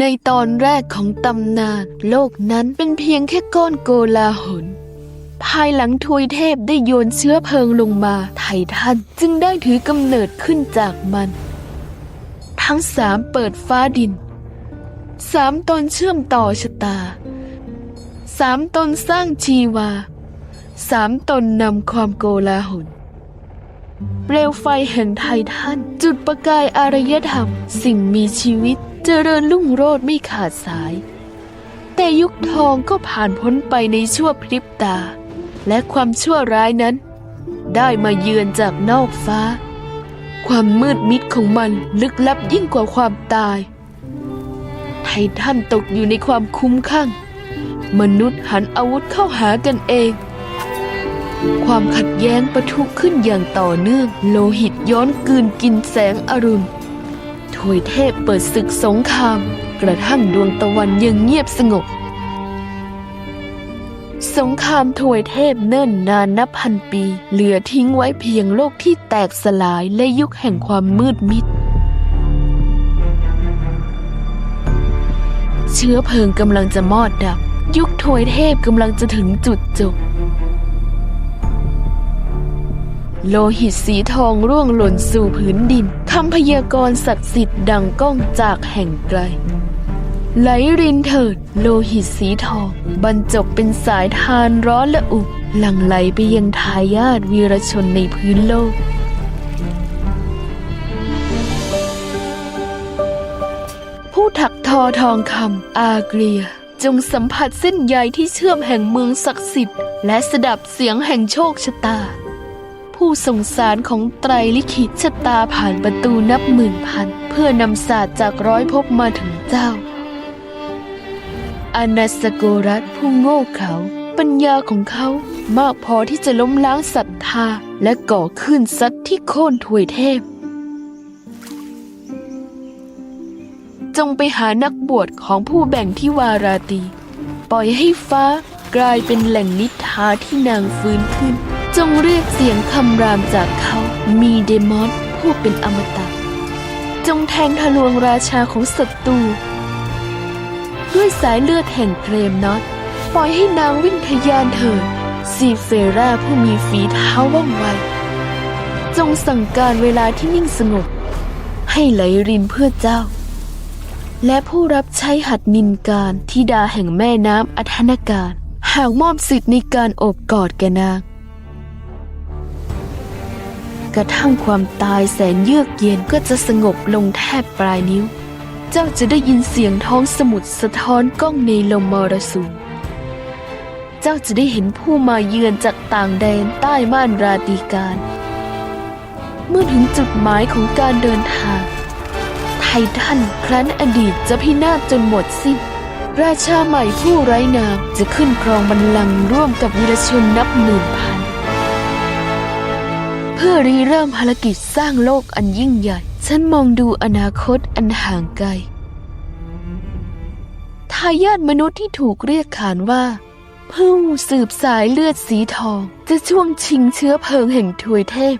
ในตอนแรกของตำนานโลกนั้นเป็นเพียงแค่ก้อนโกลาหล ภายหลังทวยเทพได้โยนเชื้อเพลิงลงมา ไททันจึงได้ถือกำเนิดขึ้นจากมัน ทั้งสามเปิดฟ้าดิน สามตนเชื่อมต่อชะตา สามตนสร้างชีวา สามตนนำความโกลาหลเปลวไฟแห่งไททันจุดประกายอารยธรรม สิ่งมีชีวิต เจริญรุ่งโรจน์ไม่ขาดสาย แต่ยุคทองก็ผ่านพ้นไปในชั่วพริบตา และความชั่วร้ายนั้น ได้มาเยือนจากนอกฟ้า ความมืดมิดของมันลึกลับยิ่งกว่าความตาย ไททันตกอยู่ในความคุ้มข้างมนุษย์หันอาวุธเข้าหากันเอง ความขัดแย้งประทุขึ้นอย่างต่อเนื่อง โลหิตย้อนกลืนกินแสงอรุณ ถวยเทพเปิดศึกสงคราม กระทั่งดวงตะวันยังเงียบสงบ สงครามถวยเทพเนิ่นนานนับพันปี เหลือทิ้งไว้เพียงโลกที่แตกสลายและยุคแห่งความมืดมิด เชื้อเพลิงกำลังจะมอดดับ ยุคถวยเทพกำลังจะถึงจุดจบโลหิตสีทองร่วงหล่นสู่พื้นดิน คำพยากรณ์ศักดิ์สิทธิ์ดังก้องจากแห่งไกล ไหลรินเถิดโลหิตสีทอง บรรจบเป็นสายทานร้อนและอุหลั่งไหลไปยังทายาทวีรชนในพื้นโลกผู้ถักทอทองคำอาเกรีย จงสัมผัสเส้นใยที่เชื่อมแห่งเมืองศักดิ์สิทธิ์ และสดับเสียงแห่งโชคชะตา ผู้ส่งสารของไตรลิขิตชะตาผ่านประตูนับหมื่นพัน เพื่อนำศาสตร์จากร้อยภพมาถึงเจ้าอนาสโกรัสผู้โง่เขลาปัญญาของเขามากพอที่จะล้มล้างศรัทธา และก่อขึ้นซัดที่โค่นถวยเทพ จงไปหานักบวชของผู้แบ่งที่วาราตี ปล่อยให้ฟ้ากลายเป็นแหล่งนิทาที่นางฟื้นขึ้น จงเรียกเสียงคำรามจากเขามีเดมอนผู้เป็นอมตะ จงแทงทะลวงราชาของศัตรูด้วยสายเลือดแห่งเกรมนอตปล่อยให้นางวิ่งทะยานเถิดซีเฟราผู้มีฝีเท้าว่องไว จงสั่งการเวลาที่นิ่งสงบ ให้ไหลรินเพื่อเจ้า และผู้รับใช้หัดนินการธิดาแห่งแม่น้ำอัธนาการ หากมอบสิทธิ์ในการโอบกอดแกนาง กระทั่งความตายแสนเยือกเย็นก็จะสงบลงแทบปลายนิ้ว เจ้าจะได้ยินเสียงท้องสมุทรสะท้อนก้องในลมมรสุมเจ้าจะได้เห็นผู้มาเยือนจากต่างแดนใต้ม่านราตีการ เมื่อถึงจุดหมายของการเดินทาง ไททันครั้นอดีตจะพินาศจนหมดสิ้น ราชาใหม่ผู้ไร้นามจะขึ้นครองบัลลังก์ร่วมกับวีรชนนับหมื่นพัน พื่อรีเริ่มภารกิจสร้างโลกอันยิ่งใหญ่ ฉันมองดูอนาคตอันห่างไกล ทายาทมนุษย์ที่ถูกเรียกขานว่าผู้สืบสายเลือดสีทอง จะช่วงชิงเชื้อเพลิงแห่งทวยเทพ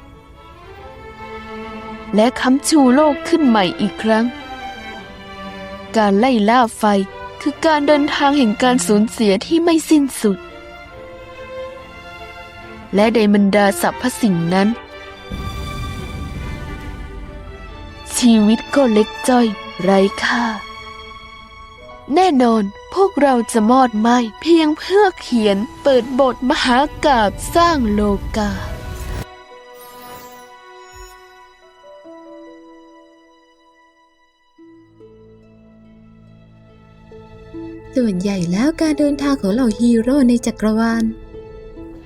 และค้ำชูโลกขึ้นใหม่อีกครั้ง การไล่ล่าไฟคือการเดินทางแห่งการสูญเสียที่ไม่สิ้นสุด และในบรรดาสรรพสิ่งนั้น ชีวิตก็เล็กจ้อย ไร้ค่า แน่นอนพวกเราจะมอดไหมเพียงเพื่อเขียนเปิดบทมหากาบสร้างโลกาส่วนใหญ่แล้วการเดินทางของเหล่าฮีโร่ในจักรวาล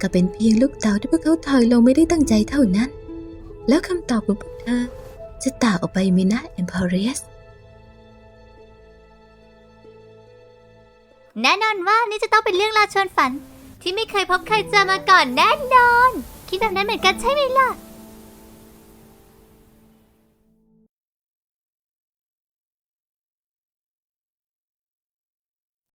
ก็เป็นเพียงลูกเต๋าที่พวกเขาถอยลงไม่ได้ตั้งใจเท่านั้น แล้วคำตอบของพวกเธอ จะต่างออกไปไหมนะเอ็มพอเรสแน่นอนว่านี่จะต้องเป็นเรื่องราวชวนฝัน ที่ไม่เคยพบใครเจอมาก่อนแน่นอน คิดแบบนั้นเหมือนกันใช่ไหมล่ะ